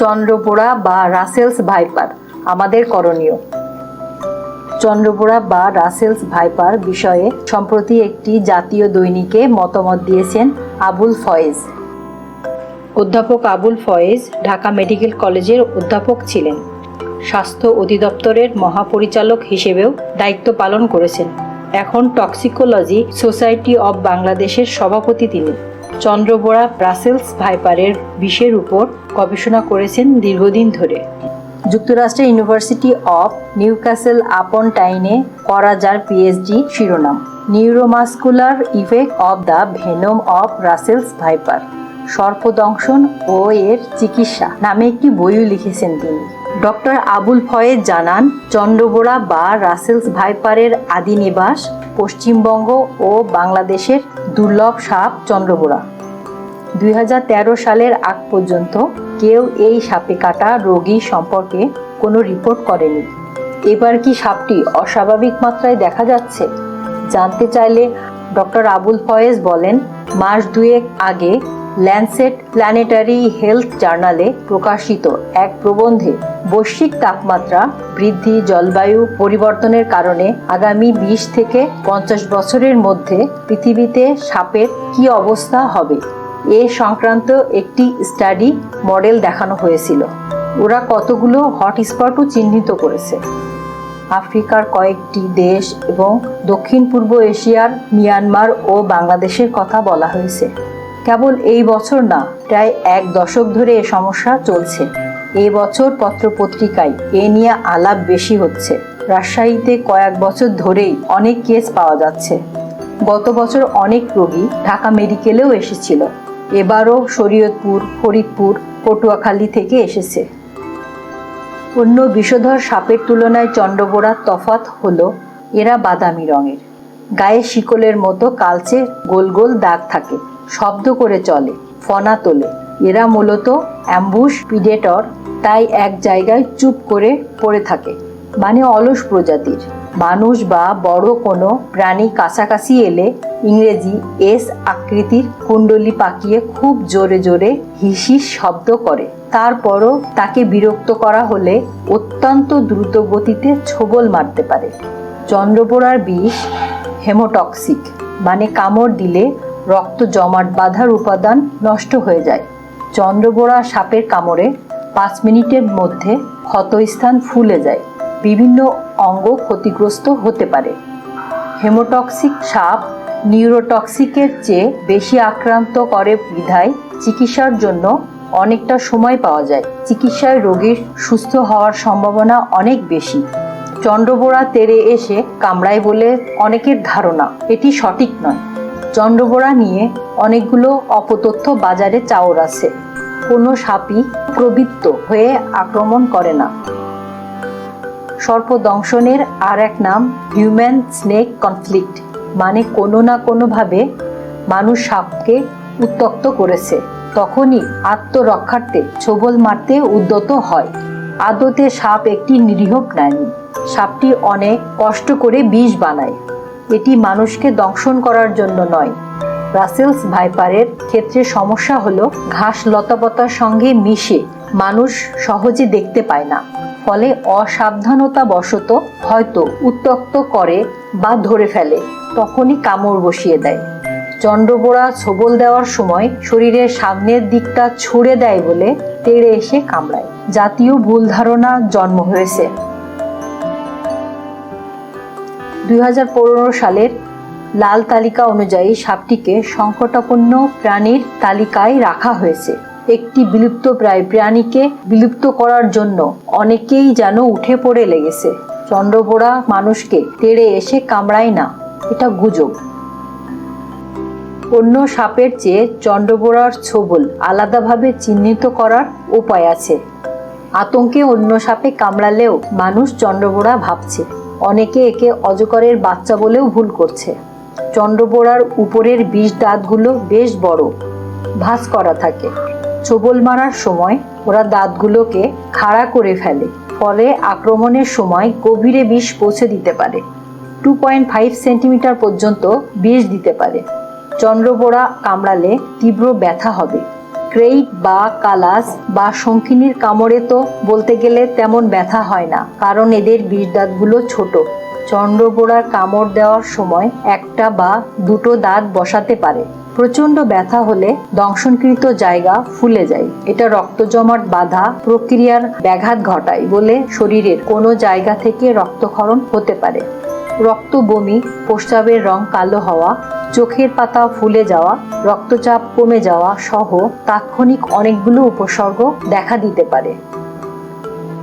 চন্দ্রপোড়া বা Russell's viper, আমাদের করণীয়। চন্দ্রপোড়া বা রাসেলস ভাইপার বিষয়ে সম্প্রতি একটি জাতীয় দৈনিকে মতামত দিয়েছেন আবুল ফয়েজ। অধ্যাপক আবুল ফয়েজ ঢাকা মেডিকেল কলেজের অধ্যাপক ছিলেন। স্বাস্থ্য অধিদপ্তরের মহাপরিচালক হিসেবেও দায়িত্ব পালন করেছেন। এখন টক্সিকোলজি সোসাইটি অব বাংলাদেশের সভাপতি তিনি। চন্দ্রবোড়া ব্রাসেলস ভাইপারের বিষের উপর গবেষণা করেছেন দীর্ঘদিন ধরে। যুক্তরাষ্ট্রের ইউনিভার্সিটি অফ নিউক্যাসেল আপন টাইনে করা যার পিএইচডি শিরোনাম, neuromuscular effect of the venom of Russell's viper. সর্পদংশন ও এর চিকিৎসা নামে একটি বইও লিখেছেন তিনি। ডক্টর আবুল ফয়েজ জানান চন্দ্রবোড়া বা রাসেলস ভাইপারের আদি নিবাস পশ্চিমবঙ্গ ও বাংলাদেশের দুর্লভ সাপ চন্দ্রবোড়া দুই সালের আগ পর্যন্ত কেউ এই সাপে কাটা রোগী সম্পর্কে কোনো রিপোর্ট করেনি। এবার কি সাপটি অস্বাভাবিক মাত্রায় দেখা যাচ্ছে? জানতে চাইলে ডক্টর আবুল ফয়েজ বলেন, মাস দুয়েক আগে ল্যান্সেট প্ল্যানেটারি হেলথ জার্নালে প্রকাশিত এক প্রবন্ধে বৈশ্বিক তাপমাত্রা, বৃদ্ধি, জলবায়ু পরিবর্তনের কারণে আগামী বিশ থেকে পঞ্চাশ বছরের মধ্যে পৃথিবীতে সাপের কি অবস্থা হবে? এ সংক্রান্ত একটি স্টাডি মডেল দেখানো হয়েছিল। ওরা কতগুলো হটস্পটও চিহ্নিত করেছে? আফ্রিকার কয়েকটি দেশ এবং দক্ষিণ পূর্ব এশিয়ার, মিয়ানমার ও বাংলাদেশের কথা বলা হয়েছে। কেবল এই বছর না, প্রায় এক দশক ধরে এ সমস্যা চলছে। এই বছর পত্রপত্রিকায় এ নিয়ে আলাপ বেশি হচ্ছে। রাজশাহীতে কয়েক বছর ধরেই অনেক কেস পাওয়া যাচ্ছে। গত বছর অনেক রোগী ঢাকা মেডিকেলেও এসেছিল। এবারও শরীয়তপুর, ফরিদপুর, পটুয়াখালী থেকে এসেছে। অন্য বিষধর সাপের তুলনায় চন্দ্রবোড়ার তফাত হলো এরা বাদামি রঙের। গায়ে শিকলের মতো কালচে গোল গোল দাগ থাকে। শব্দ করে চলে, ফনা তোলে। এরা মূলত অ্যাম্বুশ পিডেটর তাই এক জায়গায় চুপ করে পড়ে থাকে। মানে অলস প্রজাতির। মানুষ বা বড় কোনো প্রাণী কাছাকাছি এলে ইংরেজি এস আকৃতির কুণ্ডলি পাকিয়ে খুব জোরে জোরে হিসিস শব্দ করে। তারপরও তাকে বিরক্ত করা হলে অত্যন্ত দ্রুত গতিতে ছোবল মারতে পারে। চন্দ্রপোড়ার বিষ হেমোটক্সিক মানে কামড় দিলে রক্ত জমাট বাঁধার উপাদান নষ্ট হয়ে যায়। চন্দ্রবোড়া সাপের কামড়ে পাঁচ মিনিটের মধ্যে ক্ষতস্থান ফুলে যায়। বিভিন্ন অঙ্গ ক্ষতিগ্রস্ত হতে পারে। হেমোটক্সিক সাপ নিউরোটক্সিকের চেয়ে বেশি আক্রান্ত করে বিধায় চিকিৎসার জন্য অনেকটা সময় পাওয়া যায়। চিকিৎসায় রোগীর সুস্থ হওয়ার সম্ভাবনা অনেক বেশি। চন্দ্রবোড়া তেড়ে এসে কামড়ায় বলে অনেকের ধারণা, এটি সঠিক নয়। চন্দ্রবোড়া নিয়ে অনেকগুলো অপতথ্য বাজারে চাওর আছে। কোনো সাপই প্রবৃত্ত হয়ে আক্রমণ করে না। সর্পদংশনের আর এক নাম হিউম্যান স্নেক কনফ্লিক্ট মানে কোনো না কোনোভাবে মানুষ সাপকে উত্তক্ত করেছে। তখনই আত্মরক্ষার্থে ছোবল মারতে উদ্যত হয়। আদতে সাপ একটি নিরীহ প্রাণী। সাপটি অনেক কষ্ট করে বিষ বানায়। এটি মানুষকে দংশন করার জন্য নয়। রাসেলস ভাইপারের ক্ষেত্রে সমস্যা হলো ঘাস লতাপতার সঙ্গে মিশে মানুষ সহজে দেখতে পায় না। ফলে অসাবধানতা বশত হয়তো উত্তক্ত করে বা ধরে ফেলে, তখনই কামড় বসিয়ে দেয়। চন্দ্রবোড়া ছোবল দেওয়ার সময় শরীরের সামনের দিকটা ছুড়ে দেয় বলে তেড়ে এসে কামড়ায়। জাতীয় ভুল ধারণা জন্ম হয়েছে। দুই হাজার পনেরো সালের লাল তালিকা অনুযায়ী সাপটিকে সংকটাপন্ন প্রাণীর তালিকায় রাখা হয়েছে। একটি বিলুপ্তপ্রায় প্রাণীকে বিলুপ্ত করার জন্য অনেকেই যেন উঠে পড়ে লেগেছে। চন্দ্রবোড়া মানুষকে তেড়ে এসে কামড়ায় না, এটা গুজব। অন্য সাপের চেয়ে চন্দ্রবোড়ার ছোবল আলাদাভাবে চিহ্নিত করার উপায় আছে। আতঙ্কে অন্য সাপে কামড়ালেও মানুষ চন্দ্রবোড়া ভাবছে। অনেকে একে অজকরের বাচ্চা বলেও ভুল করছে। চন্দ্রবোড়ার উপরের বিষ দাঁতগুলো বেশ বড়, ভাঁজ করা থাকে। ছোবল মারার সময় ওরা দাঁতগুলোকে খাড়া করে ফেলে, ফলে আক্রমণের সময় গভীরে বিষ পৌঁছে দিতে পারে। টু পয়েন্ট ফাইভ সেন্টিমিটার পর্যন্ত বিষ দিতে পারে। চন্দ্রবোড়া কামড়ালে তীব্র ব্যথা হবে। ক্রেইট বা কালাস বা শঙ্খিনীর কামড়ে তো বলতে গেলে তেমন ব্যথা হয় না, কারণ এদের বিষ দাঁতগুলো ছোট। চন্দ্রবোড়ার কামড় দেওয়ার সময় একটা বা দুটো দাঁত বসাতে পারে। প্রচণ্ড ব্যথা হলে দংশনকৃত জায়গা ফুলে যায়। এটা রক্ত জমাট বাধা প্রক্রিয়ার ব্যাঘাত ঘটায় বলে শরীরের কোনো জায়গা থেকে রক্তক্ষরণ হতে পারে। রক্ত বমি প্রস্রাবের রং কালো হওয়া, চোখের পাতা ফুলে যাওয়া, রক্তচাপ কমে যাওয়া সহ তাৎক্ষণিক অনেকগুলো উপসর্গ দেখা দিতে পারে।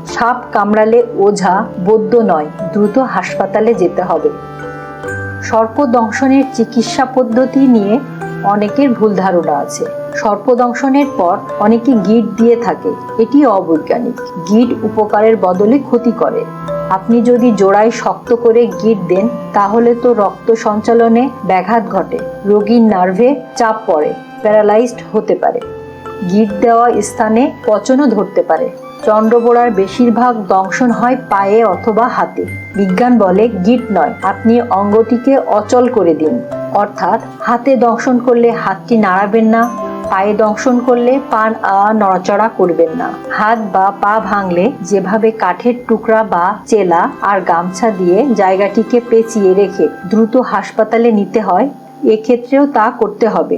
সাপ কামড়ালে ওঝা বৈদ্য নয়, দ্রুত হাসপাতালে যেতে হবে। সর্পদংশনের চিকিৎসা পদ্ধতি নিয়ে অনেকের ভুল ধারণা আছে। সর্পদংশনের পর অনেকে গিট দিয়ে থাকে এটি অবৈজ্ঞানিক। গিট উপকারের বদলে ক্ষতি করে। আপনি যদি জোড়ায় শক্ত করে গিট দেন, তাহলে তো রক্ত সঞ্চালনে ব্যাঘাত ঘটে, রোগীর নার্ভে চাপ পড়ে, প্যারালাইজড হতে পারে। গিট দেওয়া স্থানে পচনও ধরতে পারে। চন্দ্রবোড়ার বেশিরভাগ দংশন হয় পায়ে অথবা হাতে। বিজ্ঞান বলে গিট নয়, আপনি অঙ্গটিকে অচল করে দিন। অর্থাৎ হাতে দংশন করলে হাতটি নাড়াবেন না পায়ে দংশন করলে আ নড়াচড়া করবেন না। হাত বা পা ভাঙলে যেভাবে কাঠের টুকরা বা চেলা আর গামছা দিয়ে জায়গাটিকে পেঁচিয়ে রেখে দ্রুত হাসপাতালে নিতে হয়, এক্ষেত্রেও তা করতে হবে।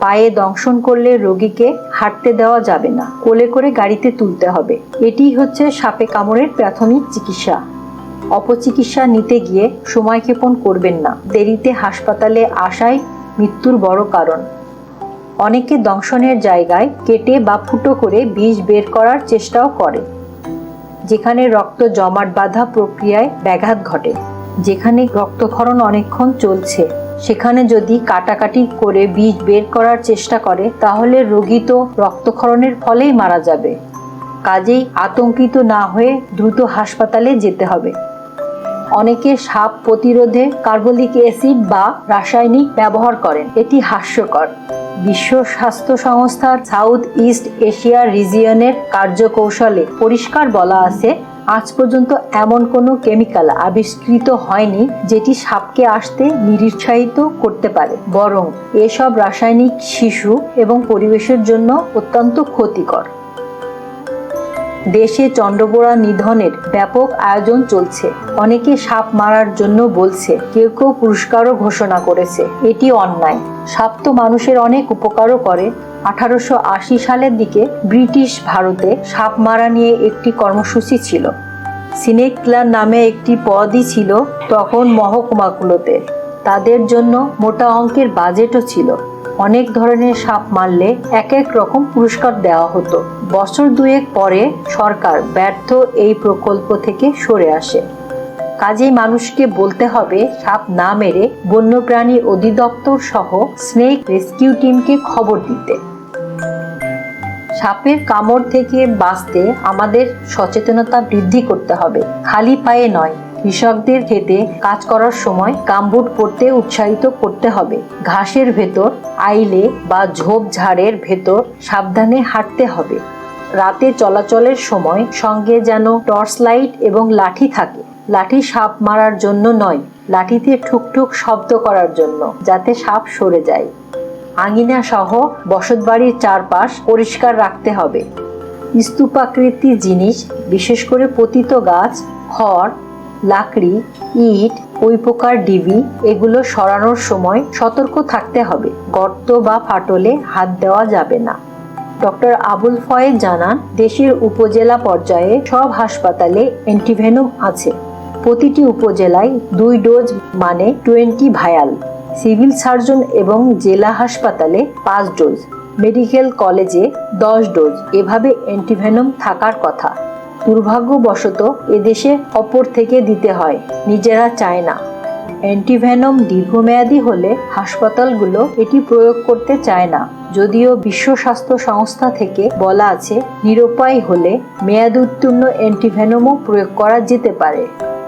পায়ে দংশন করলে রোগীকে হাঁটতে দেওয়া যাবে না, কোলে করে গাড়িতে তুলতে হবে। এটিই হচ্ছে সাপে কামড়ের প্রাথমিক চিকিৎসা। অপচিকিৎসা নিতে গিয়ে সময় ক্ষেপণ করবেন না। দেরিতে হাসপাতালে আসাই মৃত্যুর বড় কারণ। অনেকে দংশনের জায়গায় কেটে বা ফুটো করে বিষ বের করার চেষ্টাও করে, যেখানে রক্ত জমাট বাঁধা প্রক্রিয়ায় ব্যাঘাত ঘটে। যেখানে রক্তক্ষরণ অনেকক্ষণ চলছে, সেখানে যদি কাটাকাটি করে বিষ বের করার চেষ্টা করে, তাহলে রোগী তো রক্তক্ষরণের ফলেই মারা যাবে। কাজেই আতঙ্কিত না হয়ে দ্রুত হাসপাতালে যেতে হবে। অনেকে সাপ প্রতিরোধে কার্বলিক অ্যাসিড বা রাসায়নিক ব্যবহার করেন। এটি হাস্যকর। বিশ্ব স্বাস্থ্য সংস্থার সাউথ ইস্ট এশিয়া রিজিয়নের কার্যকৌশলে পরিষ্কার বলা আছে, আজ পর্যন্ত এমন কোনো কেমিক্যাল আবিষ্কৃত হয়নি যেটি সাপকে আসতে নিরুৎসাহিত করতে পারে। বরং এসব রাসায়নিক শিশু এবং পরিবেশের জন্য অত্যন্ত ক্ষতিকর। দেশে চন্দ্রপোড়া নিধনের ব্যাপক আয়োজন চলছে। অনেকে সাপ মারার জন্য বলছে, কেউ কেউ পুরস্কারও ঘোষণা করেছে। এটি অন্যায়। সাপ তো মানুষের অনেক উপকারও করে। আঠারোশো আশি সালের দিকে ব্রিটিশ ভারতে সাপ মারা নিয়ে একটি কর্মসূচি ছিল। সিনেক ক্লার নামে একটি পদই ছিল তখন মহকুমাগুলোতে। তাদের জন্য মোটা অঙ্কের বাজেটও ছিল। অনেক ধরনের সাপ মারলে এক এক রকম পুরস্কার দেওয়া হতো। বছর দুয়েক পরে সরকার ব্যর্থ এই প্রকল্প থেকে সরে আসে। কাজেই মানুষকে বলতে হবে, সাপ না মেরে বন্যপ্রাণী অধিদপ্তর সহ স্নেক রেস্কিউ টিমকে খবর দিতে। সাপের কামড় থেকে বাঁচতে আমাদের সচেতনতা বৃদ্ধি করতে হবে। খালি পায়ে নয় কৃষকদের ক্ষেতে কাজ করার সময় কামবুট পরতে উৎসাহিত করতে হবে। ঘাসের ভেতর, আইলে বা ঝোপঝাড়ের ভেতর সাবধানে হাঁটতে হবে। রাতে চলাচলের সময় সঙ্গে যেন টর্চ লাইট এবং লাঠি থাকে। লাঠি সাপ মারার জন্য নয়, লাঠিতে ঠুকঠুক শব্দ করার জন্য, যাতে সাপ সরে যায়। আঙিনা সহ বসতবাড়ির চারপাশ পরিষ্কার রাখতে হবে। স্তূপাকৃতি জিনিস, বিশেষ করে পতিত গাছ, খড় লাকড়ি, ইট ওই প্রকার ডিবি এগুলো সরানোর সময় সতর্ক থাকতে হবে। গর্ত বা ফাটলে হাত দেওয়া যাবে না। ডক্টর আবুল ফয়েজ জানান, দেশের উপজেলা পর্যায়ে সব হাসপাতালে অ্যান্টিভেনম আছে। প্রতিটি উপজেলায় দুই ডোজ মানে টোয়েন্টি ভায়াল। সিভিল সার্জন এবং জেলা হাসপাতালে পাঁচ ডোজ। মেডিকেল কলেজে দশ ডোজ। এভাবে অ্যান্টিভেনম থাকার কথা। দুর্ভাগ্যবশত এদেশে অপর থেকে দিতে হয়, নিজেরা চায় না। অ্যান্টিভ্যানম দীর্ঘমেয়াদী হলে হাসপাতালগুলো এটি প্রয়োগ করতে চায় না। যদিও বিশ্ব স্বাস্থ্য সংস্থা থেকে বলা আছে, নিরুপায় হলে মেয়াদ উত্তীর্ণ অ্যান্টিভ্যানমও প্রয়োগ করা যেতে পারে।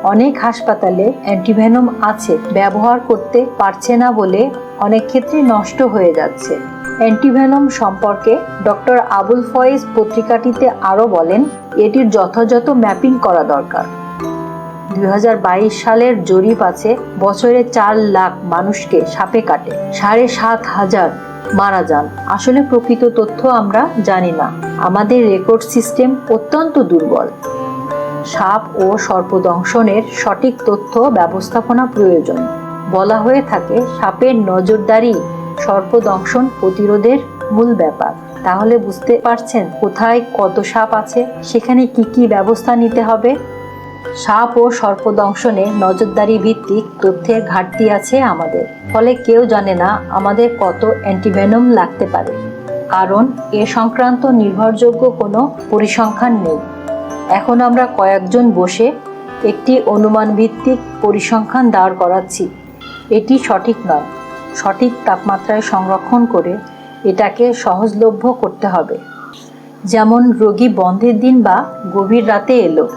অনেক হাসপাতালে অ্যান্টিভেনম আছে, ব্যবহার করতে পারছে না বলে অনেক ক্ষেত্রে নষ্ট হয়ে যাচ্ছে। অ্যান্টিভেনম সম্পর্কে ডক্টর আবুল ফয়েজ পত্রিকাটিতে আরও বলেন, এটির যথাযথ ম্যাপিং করা দরকার। দুই হাজার বাইশ সালের জরিপ আছে, বছরে চার লাখ মানুষকে সাপে কাটে, সাড়ে সাত হাজার মারা যান। আসলে প্রকৃত তথ্য আমরা জানি না। আমাদের রেকর্ড সিস্টেম অত্যন্ত দুর্বল। সাপ ও সর্পদংশনের সঠিক তথ্য ব্যবস্থাপনা প্রয়োজন। বলা হয়ে থাকে, সাপের নজরদারি সর্পদংশন প্রতিরোধের মূল ব্যাপার। তাহলে বুঝতে পারছেন কোথায় কত সাপ আছে, সেখানে কি কি ব্যবস্থা নিতে হবে? সাপ ও সর্পদংশনে নজরদারি ভিত্তিক তথ্যের ঘাটতি আছে আমাদের। ফলে কেউ জানে না আমাদের কত অ্যান্টিভেনম লাগতে পারে। কারণ এ সংক্রান্ত নির্ভরযোগ্য কোনো পরিসংখ্যান নেই। এখন আমরা কয়েকজন বসে একটি অনুমান ভিত্তিক পরিসংখ্যান দাঁড় করাচ্ছি। এটি সঠিক নয়। সঠিক তাপমাত্রায় সংরক্ষণ করে এটাকে সহজলভ্য করতে হবে। যেমন রোগী বন্ধের দিন বা গভীর রাতে এলো,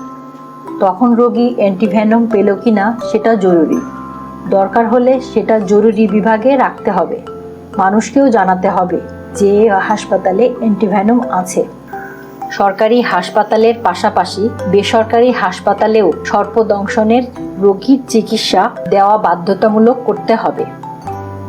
তখন রোগী অ্যান্টিভেনম পেল কিনা সেটা জরুরি। দরকার হলে সেটা জরুরি বিভাগে রাখতে হবে। মানুষকেও জানাতে হবে যে হাসপাতালে অ্যান্টিভেনম আছে। সরকারি হাসপাতালের পাশাপাশি বেসরকারি হাসপাতালেও সর্পদংশনের রোগীর চিকিৎসা দেওয়া বাধ্যতামূলক করতে হবে।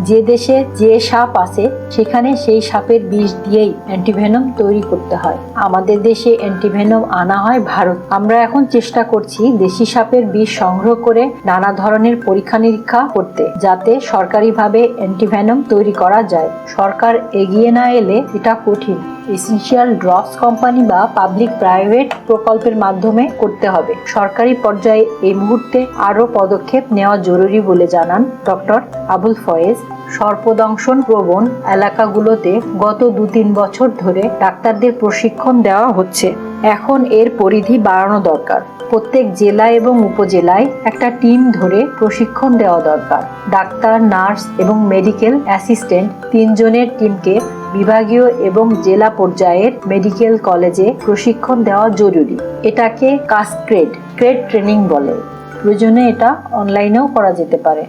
যে দেশে যে সাপ আছে, সেখানে সেই সাপের বিষ দিয়েই অ্যান্টিভেনম তৈরি করতে হয়। আমাদের দেশে অ্যান্টিভেনম আনা হয় ভারত। আমরা এখন চেষ্টা করছি দেশি সাপের বিষ সংগ্রহ করে নানা ধরনের পরীক্ষা নিরীক্ষা করতে, যাতে সরকারিভাবে অ্যান্টিভেনম তৈরি করা যায়। সরকার এগিয়ে না এলে এটা কঠিন। এসেনশিয়াল ড্রাগস কোম্পানি বা পাবলিক প্রাইভেট প্রকল্পের মাধ্যমে করতে হবে। সরকারি পর্যায়ে এই মুহূর্তে আরও পদক্ষেপ নেওয়া জরুরি বলে জানান ডক্টর আবুল ফয়েজ। সর্পদংশন প্রবণ এলাকাগুলোতে গত দু তিন বছর ধরে ডাক্তারদের প্রশিক্ষণ দেওয়া হচ্ছে। এখন এর পরিধি বাড়ানো দরকার। প্রত্যেক জেলা এবং উপজেলায় একটা টিম ধরে প্রশিক্ষণ দেওয়া দরকার। ডাক্তার, নার্স এবং মেডিকেল অ্যাসিস্ট্যান্ট তিনজনের টিমকে বিভাগীয় এবং জেলা পর্যায়ের মেডিকেল কলেজে প্রশিক্ষণ দেওয়া জরুরি। এটাকে কাস্ক্রেড ক্রেড ট্রেনিং বলে। প্রয়োজনে এটা অনলাইনেও করা যেতে পারে।